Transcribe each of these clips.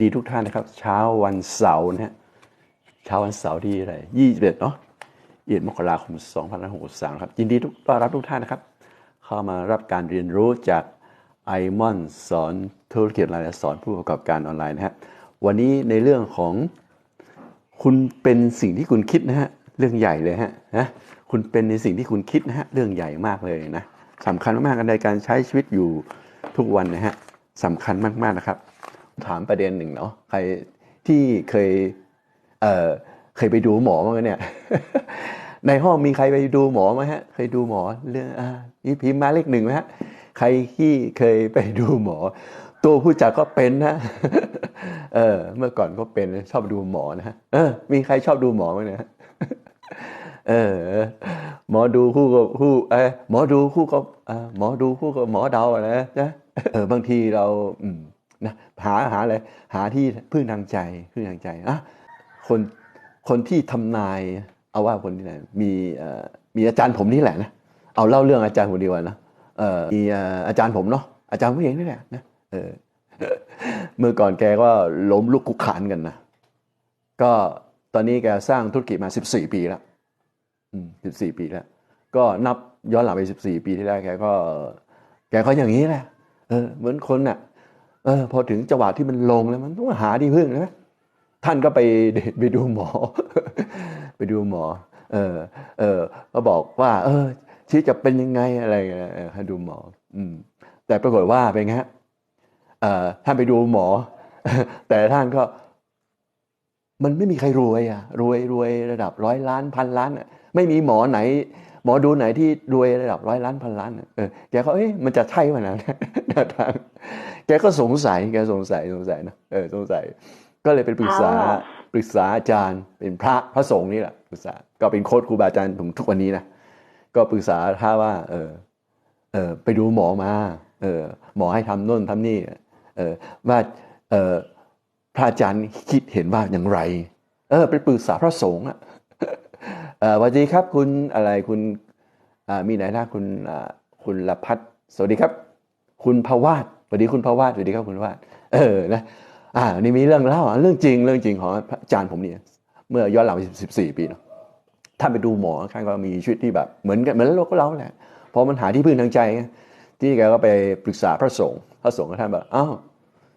ดีทุกท่านนะครับ เช้าวันเสาร์นะฮะเช้าวันเสาร์ที่อะไรยี่สิบเอ็ดเนาะยี่สิบมกราคมสองพันหกสิบสามครับ ยินดีทุกต้อนรับทุกท่านนะครับ เข้ามารับการเรียนรู้จากไอมอนสอนธุรกิจออนไลน์และสอนผู้ประกอบการออนไลน์นะฮะวันนี้ในเรื่องของคุณเป็นสิ่งที่คุณคิดนะฮะเรื่องใหญ่เลยฮะนะคุณเป็นในสิ่งที่คุณคิดนะฮะเรื่องใหญ่มากเลยนะสำคัญมากๆในการใช้ชีวิตอยู่ทุกวันนะฮะสำคัญมากๆนะครับ ถามประเด็นหนึ่งเนาะใครที่เคยเอ่อเคยไปดูหมอมั้างเนี่ย ในห้องมีใครไปดูหมอไหมฮะ เคยดูหมอเรื่องอ่านี่พิมพ์มาเลขหนึ่งไหมฮะใครที่เคยไปดูหมอ ตัวผู้จัดก็เป็นนะเออ เมื่อก่อนก็เป็นชอบดูหมอนะเออ มีใครชอบดูหมอไหมเนะเออหมอดูคู่กับคู่เออหมอดูคู่กับอ่าหมอดูคู่กับหมอเดาอะนะจ๊ะเออบางทีเราอืม นะหาหาอะไรหาที่พึ่งทางใจพึ่งทางใจอะคนคนที่ทำนายเอาว่าคนที่ไหนมีมีอาจารย์ผมนี่แหละนะเอาเล่าเรื่องอาจารย์ผมดีกว่านะเออมีอาจารย์ผมเนาะอาจารย์ผู้หญิงนี่แหละนะเออเมื่อก่อนแกก็ล้มลุกคุกขานกันนะก็ตอนนี้แกสร้างธุรกิจมา 14 ปีแล้วอืม14ปีแล้ว ก็นับย้อนหลังไป 14 ปีที่แล้วแกก็ แกก็อย่างนี้แหละเออเหมือนคนน่ะ เออพอถึงจังหวะที่มันลงแล้วมันต้องหาที่พึ่งนะท่านก็ไปไปดูหมอ ไปดูหมอ เออ เออก็บอกว่า เออชีจะเป็นยังไงอะไรเงี้ยให้ดูหมอ อืม แต่ปรากฏว่าเป็นไงฮะเอ่อท่านไปดูหมอ แต่ท่านก็ มันไม่มีใครรวยอะ รวยรวยระดับร้อยล้านพันล้านอะ ไม่มีหมอไหน หมอดูไหนที่รวยระดับร้อยล้านพันล้านอะเออแกก็เอ๊ะมันจะใช่ไหมนะแนวทาง แกก็สงสัยแกสงสัยสงสัยนะเออสงสัย ก็เลยไปปรึกษาอ่าปรึกษาอาจารย์เป็นพระพระสงฆ์นี่แหละปรึกษาก็เป็นโค้ชครูบาอาจารย์ผมทุกวันนี้นะก็ปรึกษาท่านว่า เออเออไปดูหมอมา เออ หมอให้ทำโน่นทำนี่เออว่าเออพระอาจารย์คิดเห็นว่าอย่างไร เออไปปรึกษาพระสงฆ์อะเออสวัสดีครับคุณอะไรคุณอ่ามีไหนนะคุณอ่าคุณละพัฒน์สวัสดีครับ คุณภาวาส สวัสดีคุณภาวาสสวัสดีครับคุณวาสเออนะอ่านี่มีเรื่องเล่าเรื่องจริงเรื่องจริงของอาจารย์ผมเนี่ยเมื่อย้อนหลังไปสิบสี่ปีเนาะท่านไปดูหมอท่านก็มีชีวิตที่แบบเหมือนกันเหมือนเราก็เราแหละพอมันหาที่พึ่งทางใจ ที่แกก็ไปปรึกษาพระสงฆ์พระสงฆ์ก็ท่านแบอกอ้าว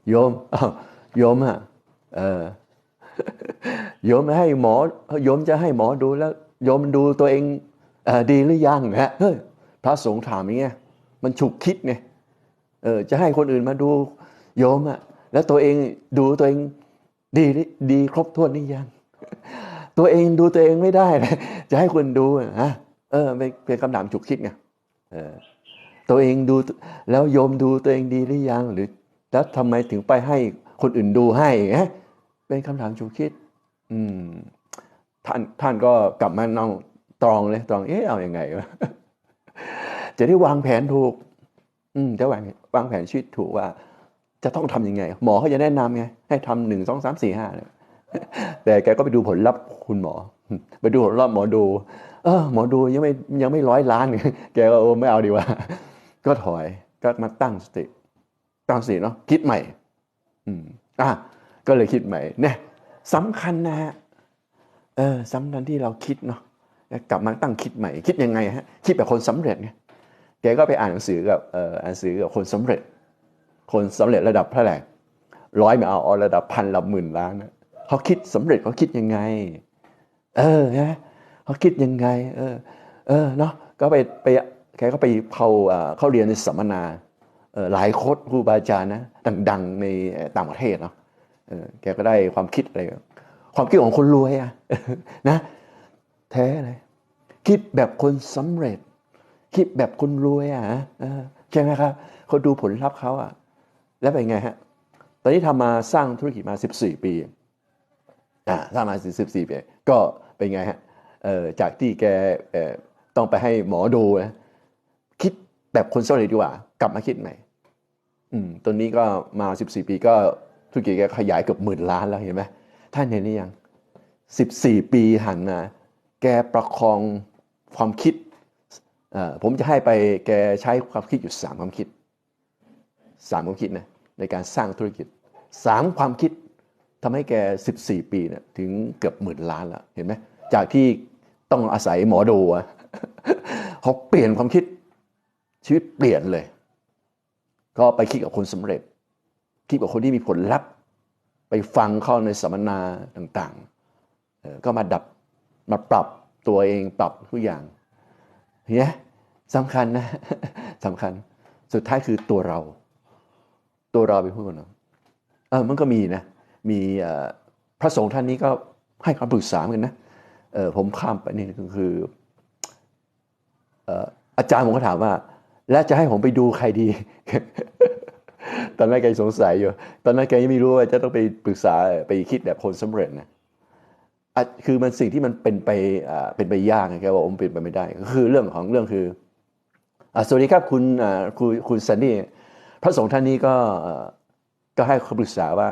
โยมอ้าวโยมอะเออโยมให้หมอโยมจะให้หมอดูแล้วโยมดูตัวเองเออดีหรือยังฮะเฮ้ยพระสงฆ์ถามอย่างเงี้ยมันฉุกคิดไง เออจะให้คนอื่นมาดูโยมอะแล้วตัวเองดูตัวเองดีดีครบถ้วนหรือยัง ตัวเองดูตัวเองไม่ได้เลยจะให้คนดูอะฮะเออเป็นเป็นคำถามฉุกคิดไงเออตัวเองดูแล้วโยมดูตัวเองดีหรือยัง หรือแล้วทำไมถึงไปให้คนอื่นดูให้ฮะเป็นคำถามฉุกคิด อืมท่านท่านก็กลับมานั่งตรองเลยตรองเอ๊ะเอาอยัางไงวะจะได้วางแผนถูก อืมจะวางวางแผนชีวิตถูกว่า จะต้องทำยังไง หมอเขาจะแนะนำไง ให้ทำหนึ่งสองสามสี่ห้าเนี่ยแต่แกก็ไปดูผลลัพธ์คุณหมอ ไปดูผลลัพธ์หมอดู เออ หมอดูยังไม่ยังไม่ร้อยล้าน แกก็โอ้ไม่เอาดีกว่า ก็ถอยก็มาตั้งสติ ตั้งสติเนาะคิดใหม่ อืมอะก็เลยคิดใหม่เนี่ยสำคัญนะฮะเออสำคัญที่เราคิดเนาะกลับมาตั้งคิดใหม่ คิดยังไงฮะคิดแบบคนสำเร็จไง แกก็ไปอ่านหนังสือกับเอ่ออ่านหนังสือกับคนสำเร็จ คนสำเร็จระดับเท่าไหร่ร้อยไม่เอาเอาระดับพันระดับหมื่นล้านนะเขาคิดสำเร็จเขาคิดยังไง เออนะเขาคิดยังไง เออ เออเนาะก็ไปไปแกก็ไปเข้าเข้าเรียนในสัมมนาเออหลายโค้ดครูบาอาจารย์นะดังๆในต่างประเทศเนาะเออแกก็ได้ความคิดอะไรความคิดของคนรวยอะนะแท้เลยคิดแบบคนสำเร็จ คิดแบบคนรวยอะใช่ไหมครับเขาดูผลลัพธ์เขาอะ แล้วเป็นไงฮะ ตอนนี้ทำมาสร้างธุรกิจมา 14 ปีอ่าสร้างมา 14 ปี ก็เป็นไงฮะเออจากที่แกเออต้องไปให้หมอดูนะคิดแบบคนสำเร็จดีกว่า กลับมาคิดใหม่อืมตอนนี้ก็มา 14 ปีก็ธุรกิจแกขยายเกือบหมื่นล้านแล้วเห็นไหมท่านเห็นหรือยัง 14 ปีหันมาแกประคองความคิด ผมจะให้ไปแกใช้ความคิดอยู่สามความคิดสามความคิดนะในการสร้างธุรกิจสามความคิดทำให้แก 14 ปีเนี่ยถึงเกือบหมื่นล้านล้วเห็นไหมจากที่ต้องอาศัยหมอดูอะเขาเปลี่ยนความคิดชีวิตเปลี่ยนเลย ก็ไปคิดกับคนสำเร็จ คิดกับคนที่มีผลลัพธ์ ไปฟังเข้าในสัมมนาต่างๆ ก็มาดับมาปรับตัวเองปรับทุกอย่าง เห็นไหมสำคัญนะสำคัญ สุดท้ายคือตัวเรา ตัวเราเป็นผู้กำหนดเออมันก็มีนะ มีพระสงฆ์ท่านนี้ก็ให้คำปรึกษาเหมือนกันนะเออผมข้ามไปนี่ก็คืออาจารย์ผมก็ถามว่า แล้วจะให้ผมไปดูใครดี ตอนแรกแกสงสัยอยู่ ตอนนั้นแกยังไม่รู้ว่าจะต้องไปปรึกษาไปคิดแบบคนสำเร็จนะ คือมันสิ่งที่มันเป็นไปเป็นไปยากไงแกบว่ามันเป็นไปไม่ได้ ก็คือเรื่องของเรื่องคือสวัสดีครับคุณคุณคุณซันนี่พระสงฆ์ท่านนี้ก็ก็ให้คำปรึกษาว่า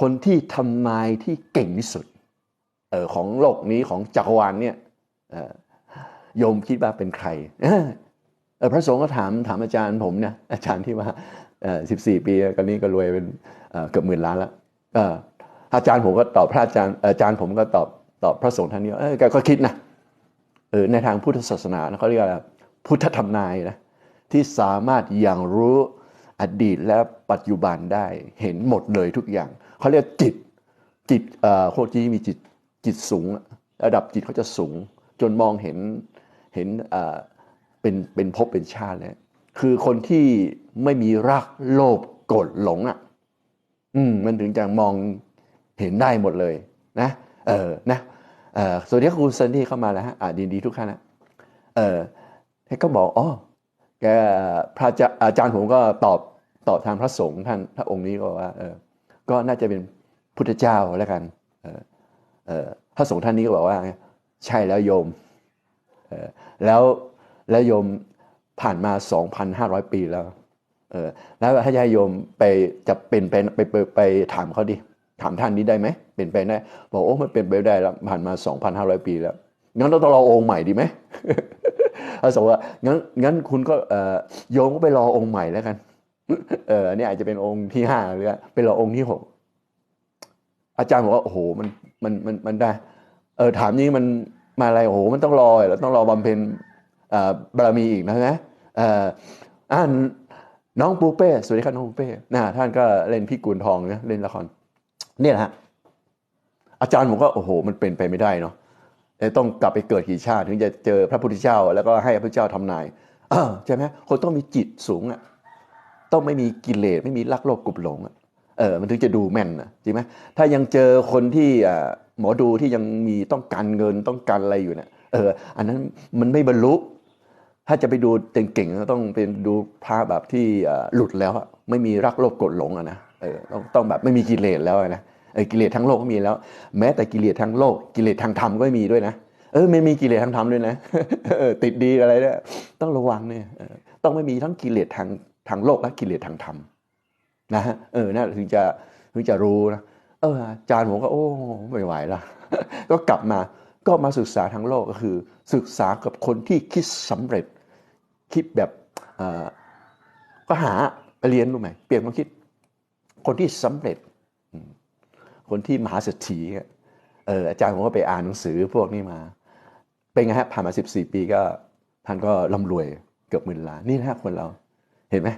คนที่ทำนายที่เก่งที่สุดอของโลกนี้ของจักรวาลเนี่ยโยมคิดว่าเป็นใครพระสงฆ์ก็ถามถามอาจารย์ผมนะอาจารย์ที่มาสิบสี่ปีตอนนี้ก็รวยเป็นเกือบหมื่นล้านแล้ว อาจารย์ผมก็ตอบพระอาจารย์อาจารย์ผมก็ตอบตอบพระสงฆ์ท่านนี้ว่าเออแกก็คิดนะเออในทางพุทธศาสนานะเขาเรียกว่าพุทธธรรมนายนะที่สามารถอย่างรู้อดีตและปัจจุบันได้เห็นหมดเลยทุกอย่างเขาเรียกจิตจิตเอ่อคนที่มีจิตจิตสูง ระดับจิตเขาจะสูง จนมองเห็นเห็นเอ่อเป็นเป็นภพเป็นชาติเลยคือคนที่ไม่มีรักโลภโกรธหลงอะอืมมันถึงจะมอง เห็นได้หมดเลยนะเออนะเออสวัสดีครับคุณซันดี้เข้ามาแล้วฮะอ่าดีดีทุกท่านนะเออให้ก็บอกอ๋อแกพระอาจารย์ผมก็ตอบตอบทางพระสงฆ์ท่านพระองค์นี้ก็ว่าเออก็น่าจะเป็นพุทธเจ้าแล้วกันเออเออพระสงฆ์ท่านนี้ก็บอกว่า ใช่แล้วโยมเออแล้วแล้วโยมผ่านมา 2,500 ปีแล้วเออแล้วถ้าจะให้โยมไปจะเป็นไปไปไปไปถามเขาดิ ถามท่านนี้ได้ไหมเป็นไปได้บอกโอ้มันเป็นไปได้แล้วผ่านมา 2,500 ปีแล้วงั้นเราต้องรอองค์ใหม่ดีไหมเขาบอกว่างั้นงั้นคุณก็โยมก็ไปรอองค์ใหม่แล้วกันเอออันนี้อาจจะเป็นองค์ที่ห้าหรือไปรอองค์ที่หกอาจารย์บอกว่าโอ้โหมันมันมันมันได้ เออถามนี้มันมาอะไรโอ้โหมันต้องรอแล้วต้องรอบำเพ็ญบารมีอีกนะนะอ่าน้องปูเป้สวัสดีครับน้องปูเป้นะท่านก็เล่นพี่กุลทองนะเล่นละคร เนี่ยนะฮะอาจารย์ผมก็โอ้โห มันเป็นไปไม่ได้เนาะต้องกลับไปเกิดกี่ชาติ ถึงจะเจอพระพุทธเจ้า แล้วก็ให้พระพุทธเจ้าทำนายใช่ไหมคนต้องมีจิตสูงอะต้องไม่มีกิเลสไม่มีลักโลภกลุบหลงอะเออมันถึงจะดูแม่นนะจริงไหมถ้ายังเจอคนที่หมอดูที่ยังมีต้องการเงินต้องการอะไรอยู่เนี่ยเออ อันนั้นมันไม่บรรลุ ถ้าจะไปดูเก่งๆก็ต้องเป็นดูพระแบบที่หลุดแล้วไม่มีรักโลภกดหลงอะนะ เออต้องต้องแบบไม่มีกิเลสแล้วนะเออกิเลสทั้งโลกก็มีแล้ว แม้แต่กิเลสทั้งโลก กิเลสทางธรรมก็มีด้วยนะเออไม่มีกิเลสทางธรรมด้วยนะติดดีอะไรเนี่ยต้องระวังเนี่ยต้องไม่มีทั้งกิเลสทางทางโลกและกิเลสทางธรรมนะฮะเออน่าถึงจะถึงจะรู้นะเอออาจารย์ผมก็โอ้ไม่ไหวละก็กลับมาก็มาศึกษาทางโลกก็คือ ศึกษากับคนที่คิดสำเร็จ คิดแบบก็หาเรียนรู้ไหมเปลี่ยนความคิด คนที่สำเร็จ คนที่มหาเศรษฐีเอออาจารย์ผมก็ไปอ่านหนังสือพวกนี้มา เป็นไงฮะผ่านมา 14 ปีก็ท่านก็ร่ำรวยเกือบหมื่นล้านนี่นะคนเราเห็นไหม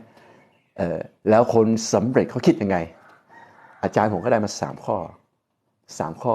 เออแล้วคนสำเร็จเขาคิดยังไง อาจารย์ผมก็ได้มาสามข้อสามข้อ